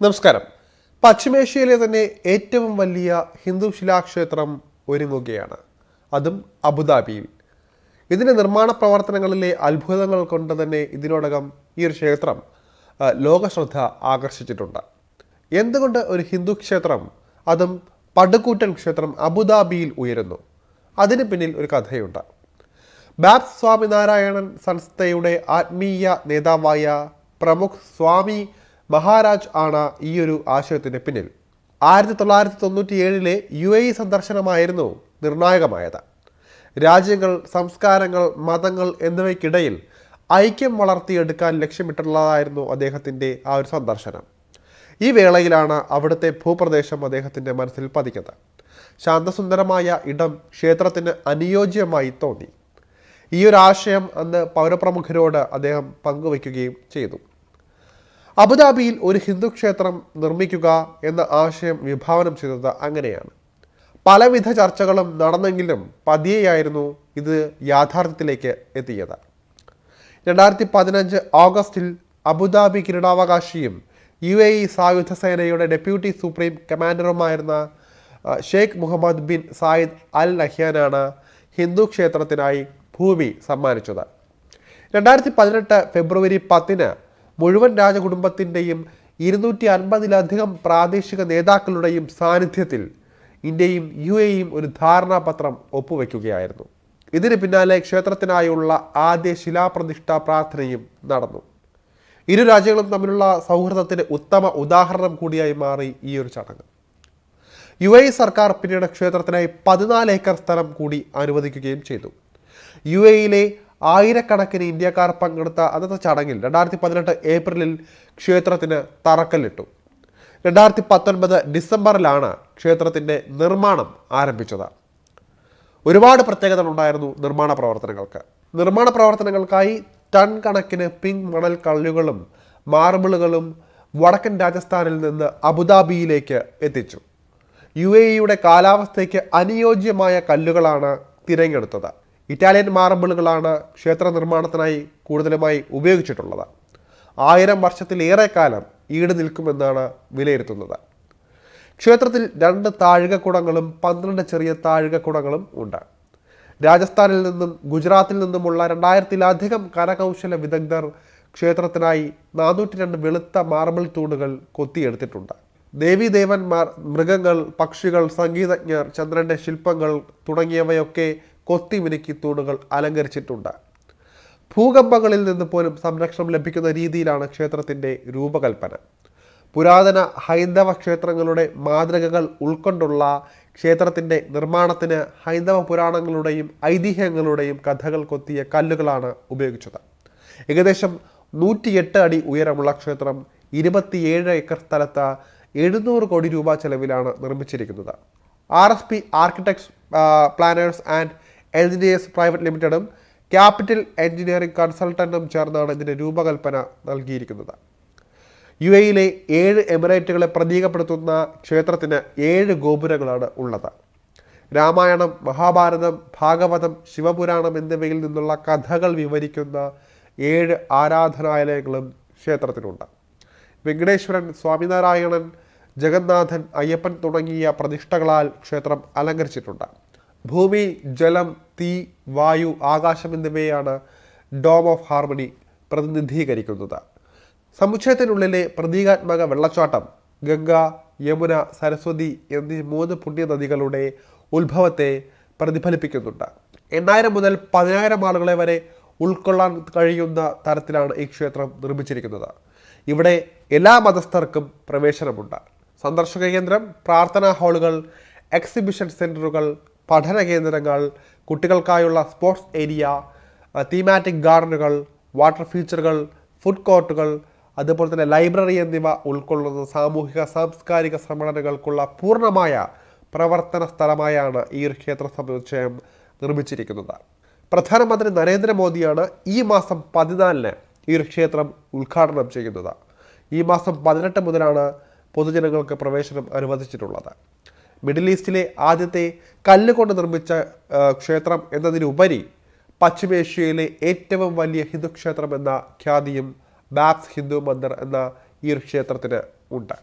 നമസ്കാരം. പശ്ചിമേഷ്യയിലെ തന്നെ ഏറ്റവും വലിയ ഹിന്ദു ശിലാക്ഷേത്രം ഒരുങ്ങുകയാണ്. അതും അബുദാബിയിൽ. ഇതിന്റെ നിർമ്മാണ പ്രവർത്തനങ്ങളിലെ അത്ഭുതങ്ങൾ കൊണ്ട് തന്നെ ഇതിനോടകം ഈ ഒരു ക്ഷേത്രം ലോകശ്രദ്ധ ആകർഷിച്ചിട്ടുണ്ട്. എന്തുകൊണ്ട് ഒരു ഹിന്ദു ക്ഷേത്രം അതും പടുകൂറ്റൻ ക്ഷേത്രം അബുദാബിയിൽ ഉയരുന്നു? അതിന് പിന്നിൽ ഒരു കഥയുണ്ട്. ബാബ് സ്വാമിനാരായണൻ സംസ്ഥയുടെ ആത്മീയ നേതാവായ പ്രമുഖ് സ്വാമി മഹാരാജ് ആണ് ഈ ഒരു ആശയത്തിന് പിന്നിൽ. ആയിരത്തി തൊള്ളായിരത്തി തൊണ്ണൂറ്റി ഏഴിലെ യു എ ഇ സന്ദർശനമായിരുന്നു നിർണായകമായത്. രാജ്യങ്ങൾ സംസ്കാരങ്ങൾ മതങ്ങൾ എന്നിവയ്ക്കിടയിൽ ഐക്യം വളർത്തിയെടുക്കാൻ ലക്ഷ്യമിട്ടുള്ളതായിരുന്നു അദ്ദേഹത്തിന്റെ ആ ഒരു സന്ദർശനം. ഈ വേളയിലാണ് അവിടുത്തെ ഭൂപ്രദേശം അദ്ദേഹത്തിന്റെ മനസ്സിൽ പതിക്കുന്നത്. ശാന്തസുന്ദരമായ ഇടം ക്ഷേത്രത്തിന് അനുയോജ്യമായി തോന്നി. ഈ ഒരു ആശയം അന്ന് പൗരപ്രമുഖരോട് അദ്ദേഹം പങ്കുവയ്ക്കുകയും ചെയ്തു. അബുദാബിയിൽ ഒരു ഹിന്ദു ക്ഷേത്രം നിർമ്മിക്കുക എന്ന ആശയം വിഭാവനം ചെയ്തത് അങ്ങനെയാണ്. പലവിധ ചർച്ചകളും നടന്നെങ്കിലും പതിയെയായിരുന്നു ഇത് യാഥാർത്ഥ്യത്തിലേക്ക് എത്തിയത്. രണ്ടായിരത്തി പതിനഞ്ച് ഓഗസ്റ്റിൽ അബുദാബി കിരീടാവകാശിയും യു എ ഇ സായുധ സേനയുടെ deputy supreme കമാൻഡറുമായിരുന്ന Sheikh Mohammed bin Zayed Al നഹ്യാനാണ് Hindu ക്ഷേത്രത്തിനായി ഭൂമി സമ്മാനിച്ചത്. രണ്ടായിരത്തി പതിനെട്ട് ഫെബ്രുവരി പത്തിന് മുഴുവൻ രാജകുടുംബത്തിന്റെയും ഇരുന്നൂറ്റി അൻപതിലധികം പ്രാദേശിക നേതാക്കളുടെയും സാന്നിധ്യത്തിൽ ഇന്ത്യയും യു എയും ഒരു ധാരണാപത്രം ഒപ്പുവെക്കുകയായിരുന്നു. ഇതിന് പിന്നാലെ ക്ഷേത്രത്തിനായുള്ള ആദ്യ ശിലാപ്രതിഷ്ഠാ പ്രാർത്ഥനയും നടന്നു. ഇരു രാജ്യങ്ങളും തമ്മിലുള്ള സൗഹൃദത്തിന് ഉത്തമ ഉദാഹരണം കൂടിയായി മാറി ഈ ഒരു ചടങ്ങ്. യു എ സർക്കാർ പിന്നീട് ക്ഷേത്രത്തിനായി പതിനാല് ഏക്കർ സ്ഥലം കൂടി അനുവദിക്കുകയും ചെയ്തു. യു എയിലെ ആയിരക്കണക്കിന് ഇന്ത്യക്കാർ പങ്കെടുത്ത അന്നത്തെ ചടങ്ങിൽ രണ്ടായിരത്തി പതിനെട്ട് ഏപ്രിലിൽ ക്ഷേത്രത്തിന് തറക്കല്ലിട്ടു. രണ്ടായിരത്തി പത്തൊൻപത് ഡിസംബറിലാണ് ക്ഷേത്രത്തിന്റെ നിർമ്മാണം ആരംഭിച്ചത്. ഒരുപാട് പ്രത്യേകതകൾ ഉണ്ടായിരുന്നു നിർമ്മാണ പ്രവർത്തനങ്ങൾക്ക്. നിർമ്മാണ പ്രവർത്തനങ്ങൾക്കായി ടൺ കണക്കിന് പിങ്ക് മണൽ കല്ലുകളും മാർബിളുകളും വടക്കൻ രാജസ്ഥാനിൽ നിന്ന് അബുദാബിയിലേക്ക് എത്തിച്ചു. യു എ ഇയുടെ കാലാവസ്ഥയ്ക്ക് അനുയോജ്യമായ കല്ലുകളാണ് തിരഞ്ഞെടുത്തത്. ഇറ്റാലിയൻ മാർബിളുകളാണ് ക്ഷേത്ര നിർമ്മാണത്തിനായി കൂടുതലുമായി ഉപയോഗിച്ചിട്ടുള്ളത്. ആയിരം വർഷത്തിലേറെ കാലം ഈട് നിൽക്കുമെന്നാണ് വിലയിരുത്തുന്നത്. ക്ഷേത്രത്തിൽ രണ്ട് താഴികക്കുടങ്ങളും പന്ത്രണ്ട് ചെറിയ താഴികക്കുടങ്ങളും ഉണ്ട്. രാജസ്ഥാനിൽ നിന്നും ഗുജറാത്തിൽ നിന്നുമുള്ള രണ്ടായിരത്തിലധികം കരകൗശല വിദഗ്ധർ ക്ഷേത്രത്തിനായി നാനൂറ്റി രണ്ട് വെളുത്ത മാർബിൾ തൂണുകൾ കൊത്തിയെടുത്തിട്ടുണ്ട്. ദേവീദേവന്മാർ മൃഗങ്ങൾ പക്ഷികൾ സംഗീതജ്ഞർ ചന്ദ്രന്റെ ശില്പങ്ങൾ തുടങ്ങിയവയൊക്കെ കൊത്തിമിനുക്കി തൂണുകൾ അലങ്കരിച്ചിട്ടുണ്ട്. ഭൂകമ്പങ്ങളിൽ നിന്ന് പോലും സംരക്ഷണം ലഭിക്കുന്ന രീതിയിലാണ് ക്ഷേത്രത്തിന്റെ രൂപകൽപ്പന. പുരാതന ഹൈന്ദവ ക്ഷേത്രങ്ങളുടെ മാതൃകകൾ ഉൾക്കൊണ്ടുള്ള ക്ഷേത്രത്തിന്റെ നിർമ്മാണത്തിന് ഹൈന്ദവ പുരാണങ്ങളുടെയും ഐതിഹ്യങ്ങളുടെയും കഥകൾ കൊത്തിയ കല്ലുകളാണ് ഉപയോഗിച്ചത്. ഏകദേശം നൂറ്റിയെട്ട് അടി ഉയരമുള്ള ക്ഷേത്രം ഇരുപത്തിയേഴ് ഏക്കർ സ്ഥലത്ത് എഴുന്നൂറ് കോടി രൂപ ചെലവിലാണ് നിർമ്മിച്ചിരിക്കുന്നത്. R S P architects planners and engineers private ലിമിറ്റഡും capital engineering കൺസൾട്ടന്റും ചേർന്നാണ് ഇതിന്റെ രൂപകൽപ്പന നൽകിയിരിക്കുന്നത്. യു എയിലെ ഏഴ് എമിറേറ്റുകളെ പ്രതീകപ്പെടുത്തുന്ന ക്ഷേത്രത്തിന് ഏഴ് ഗോപുരങ്ങളാണ് ഉള്ളത്. രാമായണം മഹാഭാരതം ഭാഗവതം ശിവപുരാണം എന്നിവയിൽ നിന്നുള്ള കഥകൾ വിവരിക്കുന്ന ഏഴ് ആരാധനാലയങ്ങളും ക്ഷേത്രത്തിനുണ്ട് വെങ്കടേശ്വരൻ സ്വാമിനാരായണൻ ജഗന്നാഥൻ അയ്യപ്പൻ തുടങ്ങിയ പ്രതിഷ്ഠകളാൽ ക്ഷേത്രം അലങ്കരിച്ചിട്ടുണ്ട്. ഭൂമി ജലം തീ വായു ആകാശം എന്നിവയാണ് ഡോം ഓഫ് ഹാർമണി പ്രതിനിധീകരിക്കുന്നത്. സമുച്ചയത്തിനുള്ളിലെ പ്രതീകാത്മക വെള്ളച്ചാട്ടം ഗംഗ യമുന സരസ്വതി എന്നീ മൂന്ന് പുണ്യനദികളുടെ ഉത്ഭവത്തെ പ്രതിഫലിപ്പിക്കുന്നുണ്ട്. എണ്ണായിരം മുതൽ പതിനായിരം ആളുകളെ വരെ ഉൾക്കൊള്ളാൻ കഴിയുന്ന തരത്തിലാണ് ഈ ക്ഷേത്രം നിർമ്മിച്ചിരിക്കുന്നത്. ഇവിടെ എല്ലാ മതസ്ഥർക്കും പ്രവേശനമുണ്ട്. സന്ദർശക കേന്ദ്രം പ്രാർത്ഥനാ ഹാളുകൾ എക്സിബിഷൻ സെന്ററുകൾ പഠന കേന്ദ്രങ്ങൾ കുട്ടികൾക്കായുള്ള സ്പോർട്സ് ഏരിയ തീമാറ്റിക് ഗാർഡനുകൾ വാട്ടർ ഫീച്ചറുകൾ ഫുഡ് കോർട്ടുകൾ അതുപോലെ തന്നെ ലൈബ്രറി എന്നിവ ഉൾക്കൊള്ളുന്ന സാമൂഹിക സാംസ്കാരിക സമ്മേളനങ്ങൾക്കുള്ള പൂർണമായ പ്രവർത്തന സ്ഥലമായാണ് ഈ ഒരു ക്ഷേത്ര സമുച്ചയം നിർമ്മിച്ചിരിക്കുന്നത്. പ്രധാനമന്ത്രി നരേന്ദ്രമോദിയാണ് ഈ മാസം പതിനാലിന് ഈ ഒരു ക്ഷേത്രം ഉദ്ഘാടനം ചെയ്യുന്നത്. ഈ മാസം പതിനെട്ട് മുതലാണ് പൊതുജനങ്ങൾക്ക് പ്രവേശനം അനുവദിച്ചിട്ടുള്ളത്. മിഡിൽ ഈസ്റ്റിലെ ആദ്യത്തെ കല്ലുകൊണ്ട് നിർമ്മിച്ച ക്ഷേത്രം എന്നതിനുപരി പശ്ചിമേഷ്യയിലെ ഏറ്റവും വലിയ ഹിന്ദു ക്ഷേത്രം എന്ന ഖ്യാതിയും ബാപ്സ് ഹിന്ദു മന്ദിർ എന്ന ഈ ക്ഷേത്രത്തിന് ഉണ്ട്.